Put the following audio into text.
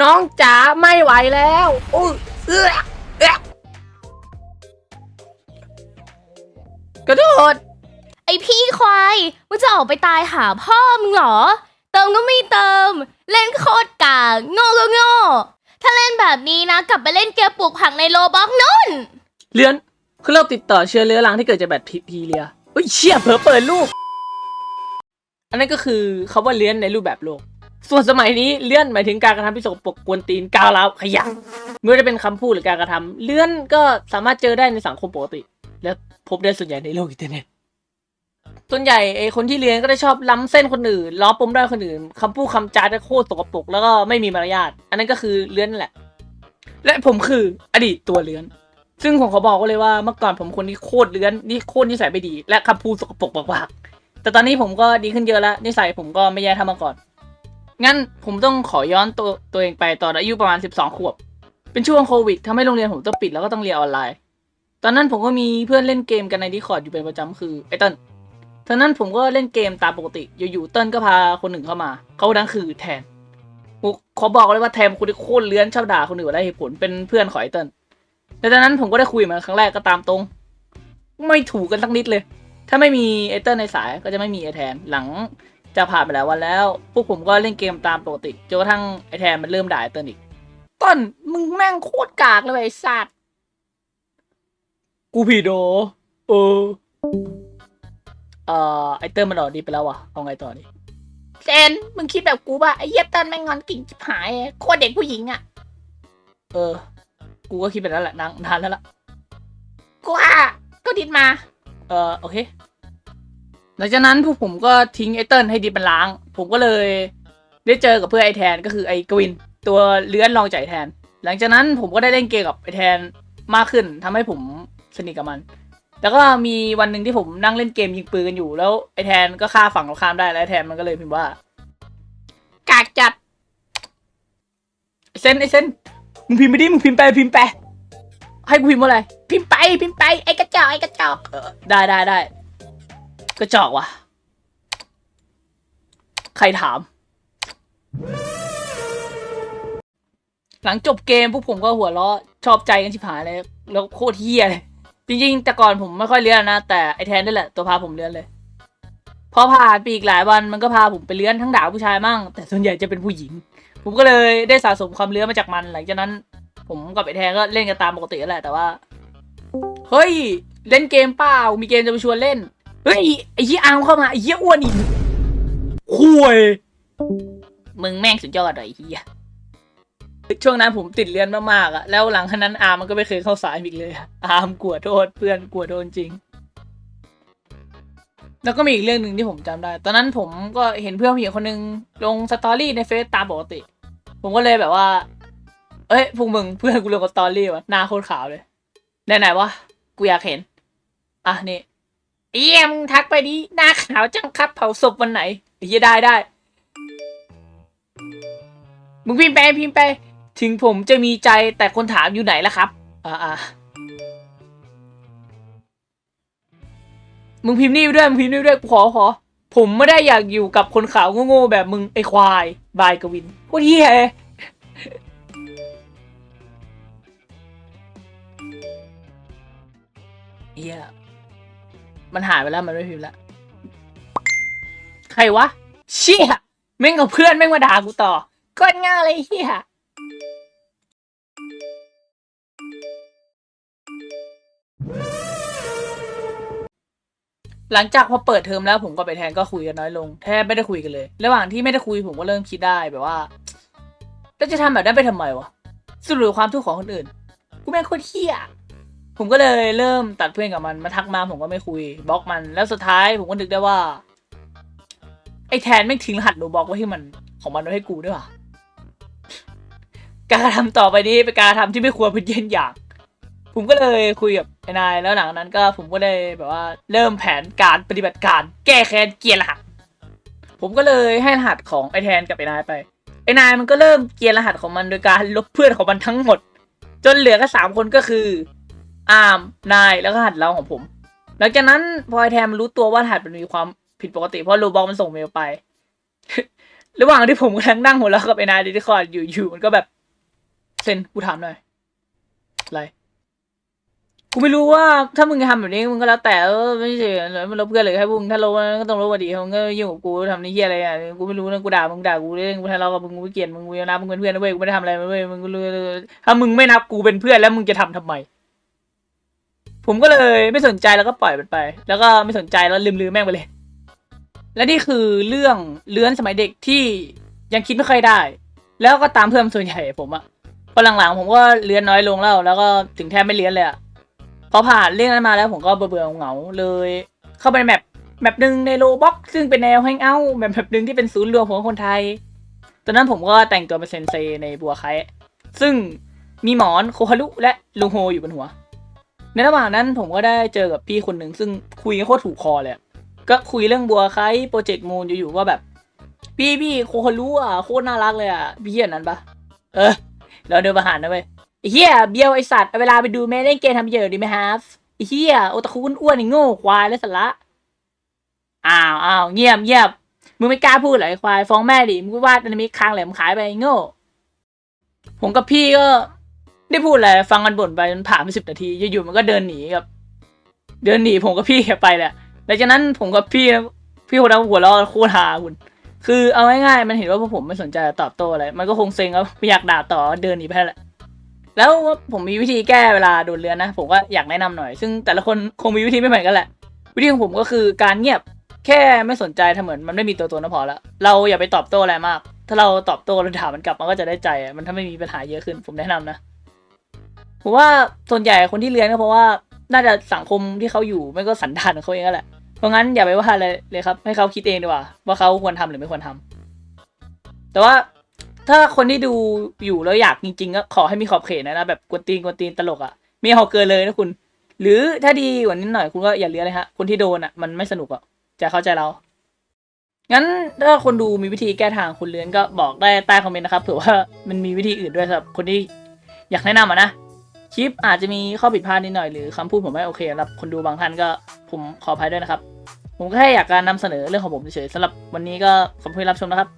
น้องจ๋าไม่ไหวแล้วอุ้ยเอื้อเอื้อกระโดดไอพี่ควายมึงจะออกไปตายหาพ่อมึงเหรอ เติมก็ไม่เติม เล่นโคตรกากโง่ก็โง่ ถ้าเล่นแบบนี้นะ กลับไปเล่นเกมปลูกผักในโลบ็อกนู่น เลื้อนคือโรคติดต่อเชื้อเรื้อรังที่เกิดจากแบคทีเรียเฮ้ยเชี่ยเผลอเปิดรูปอันนั้นก็คือคาว่าเลื้อนในรูปแบบโลก ส่วนสมัยนี้เลื่อนหมายถึงการกระทำที่สกปรกกวนตีนก้าวร้าวขยะไม่ว่าจะเป็นคำพูดหรือการกระทำเลื่อนก็สามารถเจอได้ในสังคมปกติ และพบได้ส่วนใหญ่ในโลกอินเทอร์เน็ตส่วนใหญ่ไอ้คนที่เรียนก็จะชอบล้ำเส้นคนอื่นล้อปมด้อยคนอื่นคำพูดคำจาจะโคตรสกปรกแล้วก็ไม่มีมารยาทอันนั้นก็คือเลื่อนแหละ และผมคืออดีตตัวเลื่อน ซึ่งผมขอบอกไว้เลยว่าเมื่อก่อนผมคนที่โคตรเลื้อนนี่โคตรนิสัยไม่ดี และคำพูดสกปรกมากๆแต่ตอนนี้ผมก็ดีขึ้นเยอะแล้วนิสัยผมก็ไม่แย่เท่าเมื่อก่อน งั้นผมต้องขอย้อนตัวตัวเองไปตอนอายุประมาณ 12 ขวบ เป็นช่วงโควิดทำให้โรงเรียนผมต้องปิดแล้วก็ต้องเรียนออนไลน์ ตอนนั้นผมก็มีเพื่อนเล่นเกมกันในดิคอร์ดอยู่เป็นประจำคือไอ้เติ้ลตอนนั้นผมก็เล่นเกมตามปกติ อยู่ๆเติ้ลก็พาคนหนึ่งเข้ามา เขาดังคือแทนผมขอบอกเลยว่าแทนคนที่โคตรเลื้อนชอบด่าคนอื่นได้เหตุผลเป็นเพื่อนของไอ้เติ้ลแต่ตอนนั้นผมก็ได้คุยมาครั้งแรกก็ตามตรง ไม่ถูกกันสักนิดเลย ถ้าไม่มีเอเตอร์ในสายก็จะไม่มีไอแทน หลัง จะผ่านไปหลายวันแล้ว พวกผมก็เล่นเกมตามปกติจนกระทั่งไอแทนมันเริ่มด่าไอเติ้ลอีกต้นมึงแม่งโคตรกากเลยไอ้สัตว์กูผิดโดเออเอ่อไอเติ้ลมันออกดีไปแล้ววะเอาไงต่อดีเซนมึงคิดแบบกูป่ะไอ้เหี้ยเต้นแม่งงอนกิ่งจิบหายโคตรเด็กผู้หญิงอะ เออ กูก็คิดไปแล้วแหละนานนานแล้วล่ะกูว่าก็ดิดมา เออโอเค หลังจากนั้นพวกผมก็ทิ้งไอเติ้ลให้ดีเป็นล้าง ผมก็เลยได้เจอกับเพื่อนไอแทนก็คือไอกวิน ตัวเลื้อนรองใจแทน หลังจากนั้นผมก็ได้เล่นเกมกับไอแทนมากขึ้นทำให้ผมสนิทกับมัน แล้วก็มีวันหนึ่งที่ผมนั่งเล่นเกมยิงปืนกันอยู่ แล้วไอแทนก็ฆ่าฝั่งตรงข้ามได้แล้วไอแทนมันก็เลยพิมพ์ว่ากากจัดไอเซนไอเซนมึงพิมพ์ไปดิมึงพิมพ์ไปพิมพ์ไปให้กูพิมพ์ว่าอะไร พิมพ์ไปพิมพ์ไปไอกระจอกไอกระจอกเออได้ได้ได้ กระจอกว่ะ ใครถาม หลังจบเกมพวกผมก็หัวเราะชอบใจกันชิบหายเลย แล้วโคตรเฮี้ยเลย จริงๆ แต่ก่อนผมไม่ค่อยเลี้ยนนะ แต่ไอแทนนี่แหละ ตัวพาผมเลี้ยนเลย พอผ่านไปอีกหลายวันมันก็พาผมไปเลี้ยนทั้งด่าผู้ชายมั่ง แต่ส่วนใหญ่จะเป็นผู้หญิง ผมก็เลยได้สะสมความเลี้ยนมาจากมัน หลังจากนั้น ผมกับไอแทนก็เล่นกันตามปกติแหละ แต่ว่า เฮ้ย เล่นเกมเปล่า มีเกมจะมาชวนเล่น เฮ้ยไอ้เหี้ยอามเข้ามาไอ้เหี้ยอ้วนอีกคุยมึงแม่งสุดยอดเลยไอ้เหี้ยช่วงนั้นผมติดเรียนมากๆอะแล้วหลังจากนั้นอาร์มมันก็ไม่เคยเข้าสายอีกเลยอาร์มกลัวโทษเพื่อนกลัวโดนจริง แล้วก็มีอีกเรื่องหนึ่งที่ผมจำได้ ตอนนั้นผมก็เห็นเพื่อนผู้หญิงคนหนึงลงสตอรี่ในเฟซตามปกติ ผมก็เลยแบบว่า เอ้ยพวกมึงเพื่อนกูลงสตอรี่วะหน้าโคตรขาวเลยไหนๆวะกูอยากเห็น อะนี่ ไอ้เหี้ยมทักไปดิหน้าขาวจังครับเผาศพวันไหนเหี้ยได้ได้ มึงพิมพ์ไปพิมพ์ไป ถึงผมจะมีใจแต่คนถามอยู่ไหนล่ะครับอ่าอ่ามึงพิมพ์นี่ด้วยมึงพิมพ์นี่ด้วยขอขอผมไม่ได้อยากอยู่กับคนขาวโง่ๆแบบมึงไอ้ควาย บายกวินโคตรเหี้ยเลยเหี้ย มันหายไปแล้วมันไม่พิมพ์แล้ว ใครวะ เชี่ยแม่งกับเพื่อนแม่งมาด่ากูต่อก้นง่ายเลยไอ้เหี้ยหลังจากพอเปิดเทอมแล้วผมกับไปแทนก็คุยกันน้อยลง แทบไม่ได้คุยกันเลย ระหว่างที่ไม่ได้คุยผมก็เริ่มคิดได้แบบว่าแล้วจะทำแบบนั้นไปทำไมวะสรุปความทุกข์ของคนอื่น กูแม่งโคตรเฮี้ย ผมก็เลยเริ่มตัดเพื่อนกับมันมาทักมาผมก็ไม่คุยบล็อกมันแล้วสุดท้ายผมก็นึกได้ว่า ไอ้แทนแม่ทิ้งรหัสโรบล็อกไว้ที่มันของมันไว้ให้กูด้วยว่ะการกระทำต่อไปนี้เป็นการกระทำที่ไม่ควรเป็นเย็นอย่าง ผมก็เลยคุยกับไอ้นายแล้วหลังจากนั้นก็ผมก็ได้แบบว่าเริ่มแผนการปฏิบัติการ แก้แค้นเกียร์รหัส ผมก็เลยให้รหัสของไอ้แทนกับไอ้นายไปไอ้นายมันก็เริ่มเกียร์รหัสของมันโดยการลบเพื่อนของมันทั้งหมด จนเหลือแค่สามคนก็คือ อาร์มนายแล้วก็หัสเราของผม หลังจากนั้นพอไอ้แทนมันรู้ตัวว่าหัสมันมีความผิดปกติเพราะโรบอกมันส่งเมลไป ระหว่างที่ผมกำลังนั่งหัวเราะกับไอ้นายดิสคอร์ดอยู่อยู่มันก็แบบเซนกูถามหน่อยอะไรกูไม่รู้ว่าถ้ามึงทำแบบนี้มึงก็แล้วแต่เออไม่ใช่มันลบเพื่อนเลยให้พวกมึงถ้าลบก็ต้องลบมาดีมึงก็ยุ่งกับกูทำนี่เฮียอะไรอะกูไม่รู้นะกูด่ามึงด่ากูเรื่องกูทะเลาะกับมึงกูไม่เกลียดมึงกูยังนับมึงเป็นเพื่อนนะเว้ยกูไม่ได้ทำอะไรเว้ยมึงก็รู้ถ้ามึงไม่นับกูเป็นเพื่อนแล้วมึงจะทำทำไม ผมก็เลยไม่สนใจแล้วก็ปล่อยมันไป แล้วก็ไม่สนใจแล้วลืมลืมแม่งไปเลย และนี่คือเรื่องเลื้อนสมัยเด็กที่ยังคิดไม่ค่อยได้ แล้วก็ตามเพื่อนส่วนใหญ่ผมอะพอหลังๆผมก็เลื้อนน้อยลงแล้ว แล้วก็ถึงแทบไม่เลื้อนเลยอะพอผ่านเรื่องนั้นมาแล้วผมก็เบื่อเหงาเลย เข้าไปในแมปแมปหนึ่งในโลบ็อกซึ่งเป็นแนวแฮงเอาท์แบบแบบหนึ่งที่เป็นศูนย์รวมของคนไทย ตอนนั้นผมก็แต่งตัวเป็นเซนเซในบัวไคซึ่งมีหมอนโคฮารุและลูโฮอยู่บนหัว ในระหว่างนั้นผมก็ได้เจอกับพี่คนหนึ่งซึ่งคุยกันโคตรถูกคอเลยก็คุยเรื่องบัวไคโปรเจกต์มูนอยู่ๆก็แบบ พี่พี่โคฮารุอะโคตรน่ารักเลยอะพี่เหี้ยนั้นปะเออเราเดินมาหานะเว้ยไอ้เหี้ยเบียวไอสัตว์เวลาไปดูแม่เล่นเกมทำเยอะดีไหมฮะไอ้เหี้ยโอตาคุอ้วนไอ้โง่ควายและสาระอ้าวอ้าวเงียบเงียบมึงไม่กล้าพูดเหรอไอควายฟ้องแม่ดิมึงวาดอนิเมะค้างแหลมขายไปไอโง่ผมกับพี่ก็ ได้พูดอะไรฟังกันบ่นไปจนผ่านไปสิบนาทีอยู่ๆมันก็เดินหนีกับ เดินหนีผมกับพี่ไปแหละหลังจากนั้นผมกับพี่พี่คนนั้นหัวเราะโคตรฮาคุณคือเอาง่ายๆมันเห็นว่าพวกผมไม่สนใจตอบโต้อะไรมันก็คงเซ็งแล้วไม่อยากด่าต่อเดินหนีไปแหละแล้วผมมีวิธีแก้เวลาโดนเรือนนะ ผมก็อยากแนะนำหน่อย ซึ่งแต่ละคนคงมีวิธีไม่เหมือนกันแหละ วิธีของผมก็คือการเงียบแค่ไม่สนใจถ้าเหมือนมันไม่มีตัวตนก็พอละเราอย่าไปตอบโต้อะไรมาก ถ้าเราตอบโต้เราถามมันกลับมันก็จะได้ใจมันถ้าไม่มีปัญหาเยอะขึ้นผมแนะนำนะ ผมว่าส่วนใหญ่คนที่เรียนก็เพราะว่าน่าจะสังคมที่เขาอยู่ไม่ก็สันดานของเขาเองนั่นแหละ เพราะงั้นอย่าไปว่าอะไรเลยครับ ให้เขาคิดเองดีกว่า ว่าเขาควรทำหรือไม่ควรทำแต่ว่าถ้าคนที่ดูอยู่แล้วอยากจริงๆก็ขอให้มีขอบเขตนะนะแบบกวนตีนกวนตีนตลกอะ่ะม่เอาเกินเลยนะคุณ หรือถ้าดีกว่านี้หน่อยคุณก็อย่าเลี้ยงเลยฮะคนที่โดนอะ่ะมันไม่สนุกอะ่ะจะเข้าใจเรางั้นถ้าคนดูมีวิธีแก้ทางคุณเลี้ยงก็บอกได้ใต้คอมเมนต์นะครับเผื่อว่ามันมีวิธีอื่นด้วยสำหรับคนที่อยากแนะนำอะนะ คลิปอาจจะมีข้อผิดพลาดนิดหน่อยหรือคำพูดผมไม่โอเคสำหรับคนดูบางท่านก็ผมขออภัยด้วยนะครับ ผมก็แค่อยากการนำเสนอเรื่องของผมเฉยๆสำหรับวันนี้ก็ขอบคุณรับชมนะครับ